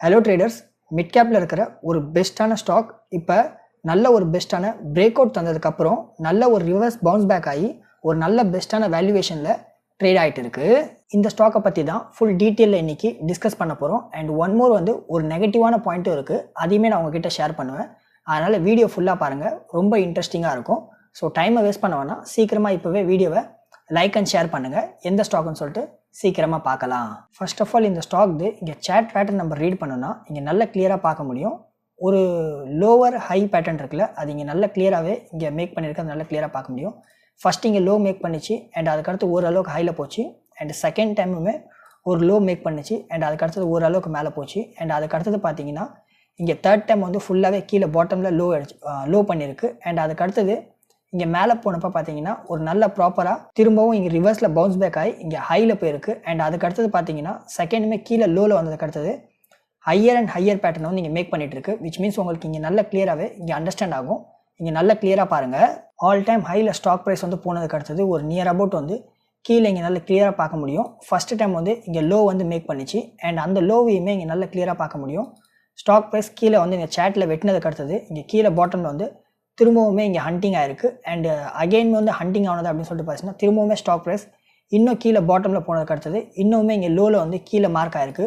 Hello traders mid கேப்பில் இருக்கிற ஒரு பெஸ்ட்டான ஸ்டாக் இப்போ நல்ல ஒரு பெஸ்ட்டான பிரேக் அவுட் தந்ததுக்கப்புறம் நல்ல ஒரு ரிவர்ஸ் பவுன்ஸ் பேக் ஆகி ஒரு நல்ல பெஸ்ட்டான வேல்யூவேஷனில் ட்ரேட் ஆகிட்டு இருக்குது இந்த ஸ்டாக்கை பற்றி தான் ஃபுல் டீட்டெயிலில் இன்றைக்கி டிஸ்கஸ் பண்ண போகிறோம் அண்ட் ஒன் மோர் வந்து ஒரு நெகட்டிவான பாயிண்ட்டும் இருக்குது அதையுமே நான் உங்ககிட்ட ஷேர் பண்ணுவேன். அதனால் வீடியோ ஃபுல்லாக பாருங்கள் ரொம்ப இன்ட்ரெஸ்டிங்காக இருக்கும். ஸோ டைமை வேஸ்ட் பண்ண வேணாம். சீக்கிரமாக இப்போவே வீடியோவை லைக் அண்ட் ஷேர் பண்ணுங்கள் எந்த ஸ்டாக்னு சொல்லிட்டு சீக்கிரமாக பார்க்கலாம். ஃபர்ஸ்ட் ஆஃப் ஆல் இந்த ஸ்டாக் இங்கே சேட் பேட்டர்ன் நம்ம ரீட் பண்ணோம்னா இங்கே நல்ல கிளியராக பார்க்க முடியும். ஒரு லோவர் ஹை பேட்டர்ன் இருக்குல்ல அது இங்கே நல்ல கிளியராகவே இங்கே மேக் பண்ணியிருக்க நல்ல கிளியராக பார்க்க முடியும். ஃபஸ்ட் இங்கே லோ மேக் பண்ணிச்சு அண்ட் அதுக்கடுத்து ஓரளவுக்கு ஹையில் போச்சு. அண்ட் செகண்ட் டைமுமே ஒரு லோ மேக் பண்ணிச்சு அண்ட் அதுக்கடுத்தது ஓரளவுக்கு மேலே போச்சு. அண்ட் அதுக்கடுத்தது பார்த்தீங்கன்னா இங்கே தேர்ட் டைம் வந்து ஃபுல்லாகவே கீழே பாட்டமில் லோ அடிச்சு லோ பண்ணியிருக்கு அண்ட் அதுக்கடுத்தது இங்கே மேலே போனப்போ பார்த்தீங்கன்னா ஒரு நல்ல ப்ராப்பராக திரும்பவும் இங்கே ரிவர்ஸில் பவுன்ஸ் பேக் ஆகி இங்கே ஹையில் போயிருக்கு. அண்ட் அதுக்கு அடுத்தது பார்த்தீங்கன்னா செகண்டுமே கீழே லோவில் வந்ததுக்கு அடுத்தது ஹையர் அண்ட் ஹையர் பேட்டர்னை வந்து இங்கே மேக் பண்ணிட்டு இருக்கு. விச் மீன்ஸ் உங்களுக்கு இங்கே நல்ல கிளியராகவே இங்கே அண்டர்ஸ்டாண்ட் ஆகும். இங்கே நல்ல கிளியராக பாருங்கள் ஆல் டைம் ஹையில் ஸ்டாக் ப்ரைஸ் வந்து போனதுக்கு அடுத்தது ஒரு நியர் அபவுட் வந்து கீழே இங்கே நல்ல கிளியராக பார்க்க முடியும். ஃபஸ்ட்டு டைம் வந்து இங்கே லோ வந்து மேக் பண்ணிச்சு. அண்ட் அந்த லோவையுமே இங்கே நல்ல கிளியராக பார்க்க முடியும். ஸ்டாக் ப்ரைஸ் கீழே வந்து இங்கே சேட்டில் வெட்டினதுக்கு அடுத்தது இங்கே கீழே பாட்டமில் வந்து திரும்பவுமே இங்கே ஹண்டிங் ஆயிருக்கு. அண்டு அகெயின் uh, வந்து ஹண்டிங் ஆனது அப்படின்னு சொல்லிட்டு பார்த்தீங்கன்னா திரும்பவுமே ஸ்டாக் ப்ரைஸ் இன்னும் கீழே பாட்டமில் போனதுக்கு அடுத்தது இன்னுமே இங்கே லோவில் வந்து கீழே மார்க் ஆயிருக்கு.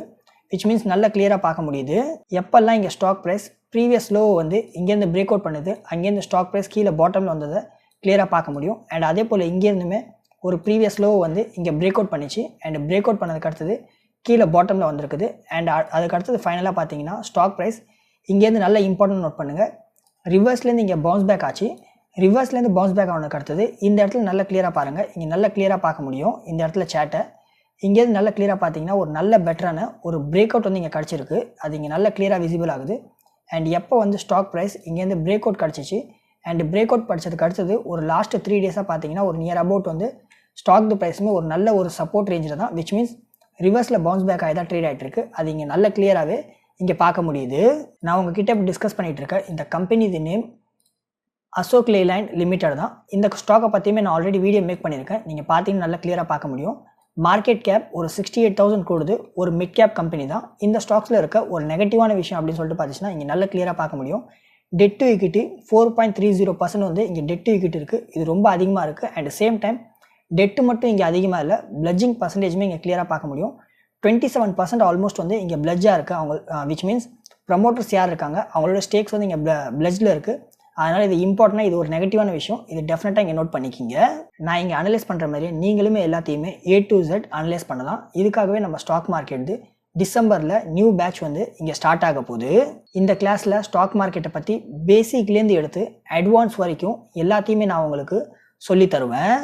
விச் மீன்ஸ் நல்ல கிளியராக பார்க்க முடியுது. எப்போல்லாம் இங்கே ஸ்டாக் ப்ரைஸ் ப்ரீவியஸ் லோ வந்து இங்கேருந்து பிரேக் அவுட் பண்ணுது அங்கேருந்து ஸ்டாக் ப்ரைஸ் கீழே பாட்டமில் வந்ததை கிளியராக பார்க்க முடியும். அண்ட் அதே போல் இங்கேருந்துமே ஒரு ப்ரீவியஸ் லோ வந்து இங்கே பிரேக் அவுட் பண்ணிச்சு. அண்ட் பிரேக் அவுட் பண்ணதுக்கு அடுத்தது கீழே பாட்டமில் வந்திருக்குது. அண்ட் அதுக்கு அடுத்தது ஃபைனலாக பார்த்தீங்கன்னா ஸ்டாக் ப்ரைஸ் இங்கேருந்து நல்ல இம்பார்ட்டன்ட் நோட் பண்ணுங்கள் ரிவர்ஸ்லேருந்து இங்கே பவுன்ஸ் பேக் ஆச்சு. ரிவர்ஸ்லேருந்து பவுன்ஸ் பேக் ஆனதுக்கு அடுத்தது இந்த இடத்துல நல்லா கிளியராக பாருங்கள் இங்கே நல்லா கிளியராக பார்க்க முடியும். இந்த இடத்துல சேட்டை இங்கேருந்து நல்லா கிளியராக பார்த்தீங்கன்னா ஒரு நல்ல பெட்டரான ஒரு பிரேக் அவுட் வந்து இங்கே கிடச்சிருக்கு. அது இங்கே நல்ல கிளியராக விசிபிள் ஆகுது. அண்ட் எப்போ வந்து ஸ்டாக் ப்ரைஸ் இங்கேருந்து பிரேக் அவுட் கிடச்சிச்சு. அண்ட் பிரேக் அவுட் படித்ததுக்கு அடுத்தது ஒரு லாஸ்ட் த்ரீ டேஸாக பார்த்தீங்கன்னா ஒரு நியர் அபவுட் வந்து ஸ்டாக் தி ப்ரைஸுமே ஒரு நல்ல ஒரு சப்போர்ட் ரேஞ்சில் தான் விச் மீன்ஸ் ரிவர்ஸில் பவுன்ஸ் பேக் ஆகி தான் ட்ரேட் ஆகிட்டு இருக்குது அது இங்கே நல்ல கிளியராகவே இங்கே பார்க்க முடியுது. நான் உங்ககிட்ட இப்போ டிஸ்கஸ் பண்ணிகிட்டு இருக்கேன் இந்த கம்பெனி இது நேம் அசோக் லேலேண்ட் லிமிடெட் தான். இந்த ஸ்டாக்கை பற்றியுமே நான் ஆல்ரெடி வீடியோ மேக் பண்ணியிருக்கேன். நீங்கள் பார்த்தீங்கன்னா நல்லா கிளியராக பார்க்க முடியும். மார்க்கெட் கேப் ஒரு சிக்ஸ்டி எயிட் தௌசண்ட் கொடுது ஒரு மிட் கேப் கம்பெனி தான். இந்த ஸ்டாக்ஸில் இருக்க ஒரு நெகட்டிவான விஷயம் அப்படின்னு சொல்லிட்டு பார்த்துச்சுன்னா இங்கே நல்லா கிளியராக பார்க்க முடியும். Debt to equity four point three zero percent வந்து இங்கே டெட் டு இக்விட்டி இருக்குது இது ரொம்ப அதிகமாக இருக்குது அண்ட் சேம் டைம் டெட்டு மட்டும் இங்கே அதிகமாக இல்லை பிளட்ஜிங் பர்சன்டேஜுமே இங்கே கிளியராக பார்க்க முடியும். டுவெண்ட்டி செவன் பர்சன்ட் ஆல்மோஸ்ட் வந்து இங்கே பிளட்ஜாக இருக்குது அவங்க விச் மீன்ஸ் ப்ரமோட்டர்ஸ் யார் இருக்காங்க? அவங்களோட ஸ்டேக்ஸ் வந்து இங்கே பிளட்ஜில் இருக்குது அதனால் இது இம்பார்ட்டனாக இது ஒரு நெகட்டிவான விஷயம். இது டெஃபினட்டாக இங்கே நோட் பண்ணிக்கிங்க. நான் இங்கே அனலைஸ் பண்ணுற மாதிரி நீங்களுமே எல்லாத்தையுமே ஏ டு ஜெட் அனலைஸ் பண்ணலாம். இதுக்காகவே நம்ம ஸ்டாக் மார்க்கெட்டு டிசம்பரில் நியூ பேட்ச் வந்து இங்கே ஸ்டார்ட் ஆக போகுது. இந்த கிளாஸில் ஸ்டாக் மார்க்கெட்டை பற்றி பேசிக்லேருந்து எடுத்து அட்வான்ஸ் வரைக்கும் எல்லாத்தையுமே நான் உங்களுக்கு சொல்லி தருவேன்.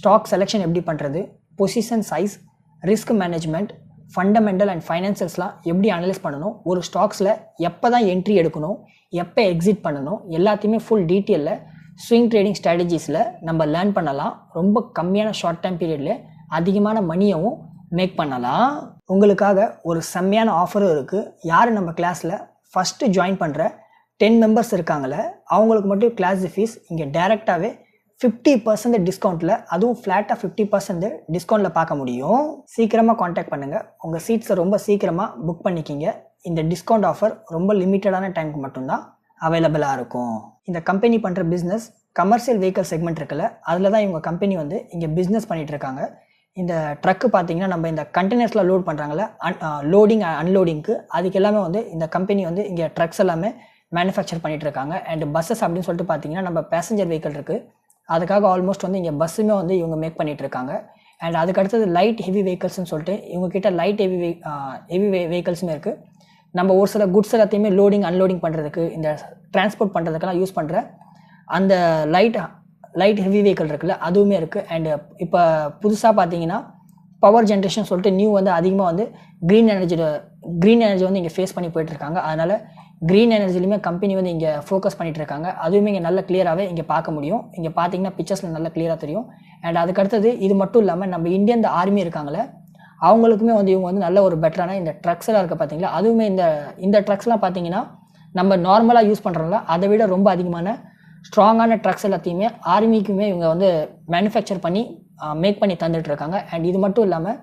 ஸ்டாக் செலெக்ஷன் எப்படி பண்ணுறது position size risk management fundamental and ஃபைனான்சியல்ஸ்லாம் எப்படி அனலைஸ் பண்ணணும்? ஒரு ஸ்டாக்ஸில் எப்போ தான் என்ட்ரி எடுக்கணும்? எப்போ எக்ஸிட் பண்ணணும்? எல்லாத்தையுமே ஃபுல் டீட்டெயிலில் ஸ்விங் ட்ரேடிங் ஸ்ட்ராட்டஜிஸில் நம்ம லேர்ன் பண்ணலாம். ரொம்ப கம்மியான ஷார்ட் டைம் பீரியடில் அதிகமான மணியவும் மேக் பண்ணலாம். உங்களுக்காக ஒரு செம்மையான ஆஃபரும் இருக்குது யார் நம்ம கிளாஸில் ஃபஸ்ட்டு ஜாயின் பண்ணுற டென் மெம்பர்ஸ் இருக்காங்களே அவங்களுக்கு மட்டும் கிளாஸ் ஃபீஸ் இங்கே டேரெக்டாகவே ஃபிஃப்டி பர்சன்ட் டிஸ்கவுண்ட்டில் அதுவும் ஃப்ளாட்டாக ஃபிஃப்டி பர்சன்ட் டிஸ்கவுண்ட்டில் பார்க்க முடியும். சீக்கிரமாக காண்டாக்ட் பண்ணுங்கள் உங்கள் சீட்ஸை ரொம்ப சீக்கிரமாக புக் பண்ணிக்கிங்க. இந்த டிஸ்கவுண்ட் ஆஃபர் ரொம்ப லிமிட்டடான டைமுக்கு மட்டும்தான் அவைலபிளாக இருக்கும். இந்த கம்பெனி பண்ணுற பிஸ்னஸ் கமர்ஷியல் வெஹிக்கல் செக்மெண்ட் இருக்குல்ல அதில் தான் இவங்க கம்பெனி வந்து இங்கே பிஸ்னஸ் பண்ணிகிட்டு இருக்காங்க. இந்த ட்ரக்கு பார்த்தீங்கன்னா நம்ம இந்த கண்டெய்னர்ஸில் லோட் பண்ணுறாங்கல்ல அன் லோடிங் அன்லோடிங்க்கு அதுக்கு எல்லாமே வந்து இந்த கம்பெனி வந்து இங்கே ட்ரக்ஸ் எல்லாமே மேனுஃபேக்சர் பண்ணிகிட்டு இருக்காங்க. அண்ட் பஸ்ஸஸ் அப்படின்னு சொல்லிட்டு பார்த்தீங்கன்னா நம்ம பேசஞ்சர் வெஹிக்கல் இருக்குது அதுக்காக ஆல்மோஸ்ட் வந்து இங்கே பஸ்ஸுமே வந்து இவங்க மேக் பண்ணிகிட்டு இருக்காங்க அண்ட் அதுக்கு அடுத்தது லைட் ஹெவி வெஹிக்கல்ஸ்னு சொல்லிட்டு இவங்கக்கிட்ட லைட் ஹெவி ஹெவி வெஹிக்கல்ஸுமே இருக்குது நம்ம ஒரு சில குட்ஸ் எல்லாத்தையுமே லோடிங் அன்லோடிங் பண்ணுறதுக்கு இந்த டிரான்ஸ்போர்ட் பண்ணுறதுக்கெல்லாம் யூஸ் பண்ணுற அந்த லைட் லைட் ஹெவி வெஹிக்கல் இருக்குல்ல அதுவுமே இருக்குது அண்டு இப்போ புதுசாக பார்த்தீங்கன்னா பவர் ஜென்ரேஷன் சொல்லிட்டு நியூ வந்து அதிகமாக வந்து க்ரீன் எனர்ஜியோட க்ரீன் எனர்ஜி வந்து இங்கே ஃபேஸ் பண்ணி போயிட்டுருக்காங்க. அதனால் க்ரீன் எனர்ஜிலையுமே கம்பெனி வந்து இங்கே ஃபோக்கஸ் பண்ணிகிட்டு இருக்காங்க அதுவுமே இங்கே நல்ல கிளியராகவே இங்கே பார்க்க முடியும். இங்கே பார்த்தீங்கன்னா பிக்சர்ஸில் நல்லா கிளியராக தெரியும். அண்ட் அதுக்கடுத்தது இது மட்டும் இல்லாமல் நம்ம இந்தியன் ஆர்மி இருக்காங்களே அவங்களுக்குமே வந்து இவங்க வந்து நல்ல ஒரு பெட்டரான இந்த ட்ரக்ஸ் எல்லாம் இருக்குது பார்த்தீங்களா அதுவுமே இந்த இந்த ட்ரக்ஸ்லாம் பார்த்தீங்கன்னா நம்ம நார்மலாக யூஸ் பண்ணுறோம்ல அதை விட ரொம்ப அதிகமான ஸ்ட்ராங்கான ட்ரக்ஸ் எல்லாத்தையுமே ஆர்மிக்குமே இவங்க வந்து மேனுஃபேக்சர் பண்ணி மேக் பண்ணி தந்துட்டு இருக்காங்க அண்ட் இது மட்டும் இல்லாமல்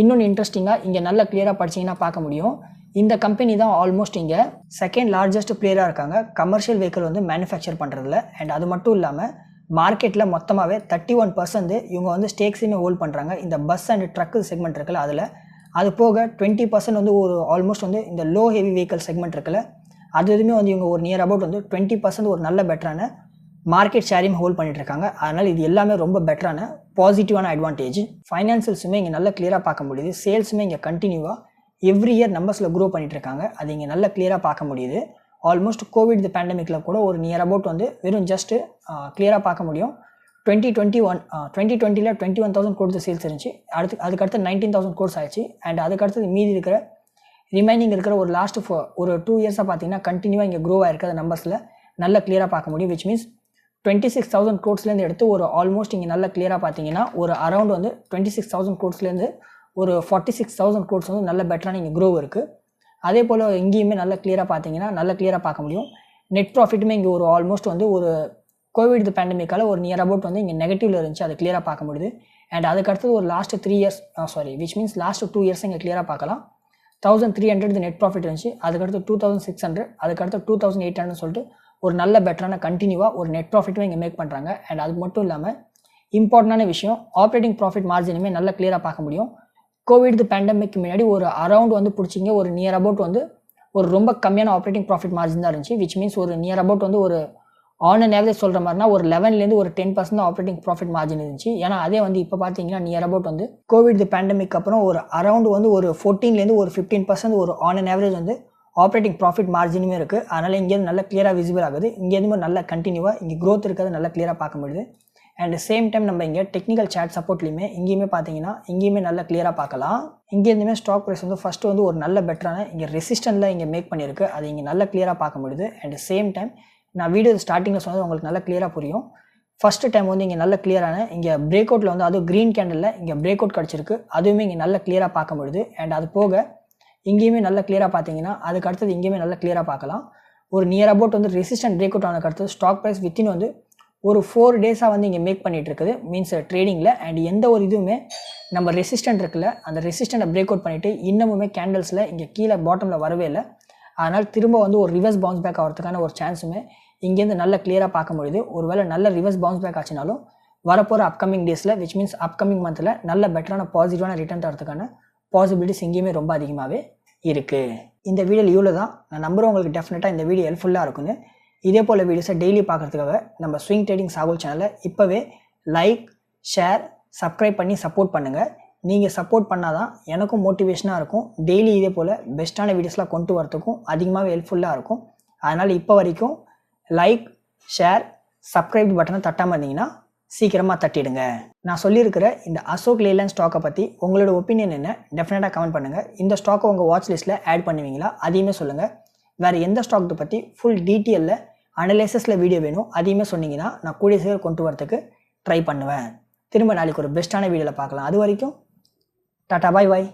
இன்னொன்று இன்ட்ரெஸ்டிங்காக இங்கே நல்ல கிளியராக படிச்சீங்கன்னா பார்க்க முடியும். இந்த கம்பெனி தான் ஆல்மோஸ்ட் இங்கே செகண்ட் லார்ஜஸ்ட் பிளேயராக இருக்காங்க. கமர்ஷியல் வெஹிக்கிள் வந்து மேனுஃபேக்சர் பண்ணுறதுல அண்ட் அது மட்டும் இல்லாமல் மார்க்கெட்டில் மொத்தமாகவே தேர்ட்டி ஒன் பர்சன்ட் இவங்க வந்து ஸ்டேக்ஸையுமே ஹோல்ட் பண்ணுறாங்க இந்த பஸ் அண்ட் ட்ரக்கு செக்மெண்ட் இருக்குல்ல அதில். அது போக டுவெண்ட்டி பர்சன்ட் வந்து ஒரு ஆல்மோஸ்ட் வந்து இந்த லோ ஹெவி வெஹிக்கல் செக்மெண்ட் இருக்குல்ல அது எதுவுமே வந்து இவங்க ஒரு நியர் அபவுட் வந்து டுவெண்ட்டி பர்சன்ட் ஒரு நல்ல பெட்டரான மார்க்கெட் ஷேரையும் ஹோல்ட் பண்ணிட்டு இருக்காங்க அதனால் இது எல்லாமே ரொம்ப பெட்டரான பாசிட்டிவான அட்வான்டேஜ் ஃபைனான்சியல்ஸுமே இங்கே நல்லா கிளியராக பார்க்க முடியுது. சேல்ஸுமே இங்கே கண்டினியூவாக எவ்ரி இயர் நம்பர்ஸில் க்ரோ பண்ணிட்டு இருக்காங்க அது இங்கே நல்லா கிளியராக பார்க்க முடியுது. ஆல்மோஸ்ட் கோவிட் பேண்டமிக்கில் கூட ஒரு நியர் அபவுட் வந்து வெறும் ஜஸ்ட்டு கிளியராக பார்க்க முடியும். டுவெண்ட்டி டுவெண்ட்டி ஒன் டுவெண்ட்டி டுவெண்ட்டியில் twenty one thousand crores sales இருந்துச்சு. அடுத்து அதுக்கடுத்து நைன்டீன் தௌசண்ட் கோர்ஸ் ஆயிடுச்சு. அண்ட் அதுக்கடுத்து மீதி இருக்கிற ரிமைனிங் இருக்கிற ஒரு லாஸ்ட் ஒரு டூ இயர்ஸாக பார்த்தீங்கன்னா கண்டினியூவாக இங்கே க்ரோ ஆயிருக்கிற நம்பர்ஸில் நல்லா கிளியராக பார்க்க முடியும். Which means twenty six thousand கோட்ஸ்லேருந்து எடுத்து ஒரு ஆல்மோஸ்ட் இங்கே நல்லா கிளியராக பார்த்தீங்கன்னா ஒரு அரௌண்ட் வந்து டுவெண்ட்டி சிக்ஸ் தௌசண்ட் கோட்ஸ்லேருந்து ஒரு ஃபார்ட்டி சிக்ஸ் தௌசண்ட் கோட்ஸ் வந்து நல்ல பெட்டரான இங்கே க்ரோ இருக்குது அதே போல் இங்கேயுமே நல்லா கிளியராக பார்த்தீங்கன்னா நல்லா கிளியராக பார்க்க முடியும். நெட் ப்ராஃபிட்டுமே இங்கே ஒரு ஆல்மோஸ்ட் வந்து ஒரு கோவிட் பேண்டமிக்கால ஒரு நியர் அபவுட் வந்து இங்கே நெகட்டிவ்ல இருந்துச்சு. அது கிளியராக பார்க்க முடியுது. அண்ட் அதுக்கடுத்தது ஒரு last three years sorry which means last two years இங்கே கிளியராக பார்க்கலாம். Thousand three hundred net profit இருந்துச்சு. அதுக்கடுத்து டூ தௌசண்ட் சிக்ஸ் ஹண்ட்ரட் அதுக்கடுத்து டூ தௌசண்ட் எயிட் ஹண்ட்ரட் சொல்லிட்டு ஒரு நல்ல பெட்டரான கண்டினியூவாக ஒரு நெட் ப்ராஃபிட்டும் இங்கே மேக் பண்ணுறாங்க அண்ட் அது மட்டும் இல்லாமல் இம்பார்ட்டண்டான விஷயம் ஆப்ரேட்டிங் ப்ராஃபிட் மார்ஜினுமே நல்லா கிளியராக பார்க்க முடியும். கோவிட் பேண்டமிக் முன்னாடி ஒரு அரௌண்ட் வந்து பிடிச்சிங்க ஒரு நியர் அபவுட் வந்து ஒரு ரொம்ப கம்மியான ஆப்ரேட்டிங் ப்ராஃபிட் மார்ஜின் தான் இருந்துச்சு. விச் மீன்ஸ் ஒரு நியர் அபவுட் வந்து ஒரு ஆன் அண்ட் ஆவரேஜ் சொல்கிற மாதிரினா ஒரு லெவன்லேருந்து ஒரு ten percent operating profit margin இருந்துச்சு. ஏன்னா அதே வந்து இப்போ பார்த்தீங்கன்னா நியர் அபவுட் வந்து கோவிட் பேண்டமிக் அப்புறம் ஒரு அரௌண்ட் வந்து ஒரு ஃபோர்டீன்லேருந்து ஒரு ஃபிஃப்டீன் பர்சன்ட் ஒரு ஆன் அண்ட் ஆவரேஜ் வந்து ஆப்ரேட்டிங் ப்ராஃபிட் மார்ஜினுமே இருக்குது அதனால் இங்கேருந்து நல்லா கிளியராக விசிபிள் ஆகுது. இங்கேருந்து நல்லா கண்டினியூவாக இங்கே க்ரோத் இருக்கிறது நல்லா கிளியராக பார்க்க முடியுது. அண்ட் சேம் டைம் நம்ம இங்கே டெக்னிக்கல் சேட் சப்போர்ட்லையுமே இங்கேயுமே பார்த்தீங்கன்னா இங்கேயுமே நல்லா கிளியராக பார்க்கலாம். இங்கேருந்துமே ஸ்டாக் ப்ரைஸ் வந்து ஃபஸ்ட்டு வந்து ஒரு நல்ல பெட்டரான இங்கே ரெசிஸ்டன்ட்டில் இங்கே மேக் பண்ணியிருக்கு. அது இங்கே நல்லா கிளியராக பார்க்க முடியுது. அண்ட் சேம் டைம் நான் வீடியோ ஸ்டார்டிங்கில் சொன்னது உங்களுக்கு நல்லா கிளியராக புரியும். ஃபஸ்ட்டு டைம் வந்து இங்கே நல்ல கிளியரான இங்கே பிரேக் அவுட்டில் வந்து அதுவும் க்ரீன் கேண்டலில் இங்கே பிரேக் அவுட் கிடச்சிருக்கு. அதுவுமே இங்கே நல்ல கிளியராக பார்க்க முடியுது. அண்ட் அது போக இங்கேயுமே நல்லா கிளியராக பார்த்தீங்கன்னா அதுக்கு அடுத்தது இங்கேயுமே நல்லா கிளியராக பார்க்கலாம். ஒரு நியர் அபவுட் வந்து ரெசிஸ்டன்ட் பிரேக் அவுட் ஆனதுக்கு அடுத்தது ஸ்டாக் ப்ரைஸ் வித்தின் வந்து ஒரு ஃபோர் டேஸாக வந்து இங்கே மேக் பண்ணிட்டு இருக்குது மீன்ஸ் ட்ரேடிங்கில் அண்ட் எந்த ஒரு இதுவுமே நம்ம ரெசிஸ்டன்ட் இருக்குல்ல அந்த ரெசிஸ்டண்ட்டை பிரேக் அவுட் பண்ணிவிட்டு இன்னமுமே கேண்டில்ஸில் இங்கே கீழே பாட்டமில் வரவே இல்லை. அதனால் திரும்ப வந்து ஒரு ரிவர்ஸ் பவுன்ஸ் பேக் ஆகிறதுக்கான ஒரு சான்ஸுமே இங்கேருந்து நல்ல கிளியராக பார்க்க முடியுது. ஒருவேளை நல்ல ரிவர்ஸ் பவுன்ஸ் பேக் ஆச்சுனாலும் வரப்போகிற அப்கமிங் டேஸில் விச் மீன்ஸ் அப்கமிங் மந்தில் நல்ல பெட்டரான பாசிட்டிவான ரிட்டர்ன் தரத்துக்கான பாசிபிலிட்டிஸ் எங்கேயுமே ரொம்ப அதிகமாகவே இருக்குது இந்த வீடியோவில் இவ்வளோ தான் நான் நம்புகிறேன் உங்களுக்கு டெஃபினட்டாக இந்த வீடியோ ஹெல்ப்ஃபுல்லாக இருக்குன்னு இதே போல் வீடியோஸை டெய்லி பார்க்குறதுக்காக நம்ம ஸ்விங் ட்ரேடிங் சாகுல் சேனலை இப்போவே லைக் ஷேர் சப்ஸ்கிரைப் பண்ணி சப்போர்ட் பண்ணுங்கள் நீங்கள் சப்போர்ட் பண்ணால் தான் எனக்கும் மோட்டிவேஷனாக இருக்கும். டெய்லி இதே போல் பெஸ்ட்டான வீடியோஸ்லாம் கொண்டு வரத்துக்கும் அதிகமாகவே ஹெல்ப்ஃபுல்லாக இருக்கும். அதனால் இப்போ வரைக்கும் லைக் ஷேர் சப்ஸ்கிரைப் பட்டனை தட்டாமல் இருந்தீங்கன்னா சீக்கிரமாக தட்டிடுங்க. நான் சொல்லியிருக்கிற இந்த அசோக் லேலன் ஸ்டாக்கை பற்றி உங்களோட ஒப்பீனியன் என்ன? டெஃபினட்டாக கமெண்ட் பண்ணுங்கள் இந்த ஸ்டாக்கை உங்கள் வாட்ச் லிஸ்ட்டில் ஆட் பண்ணுவீங்களா? அதையுமே சொல்லுங்கள் வேறு எந்த ஸ்டாக் பற்றி ஃபுல் டீட்டெயிலில் அனலைசஸில் வீடியோ வேணும் அதையுமே சொன்னீங்கன்னா நான் கூடிய சீக்கிரம் கொண்டு வரதுக்கு ட்ரை பண்ணுவேன். திரும்ப நாளைக்கு ஒரு பெஸ்ட்டான வீடியோவில் பார்க்கலாம். அது வரைக்கும் டாட்டா பாய் பாய்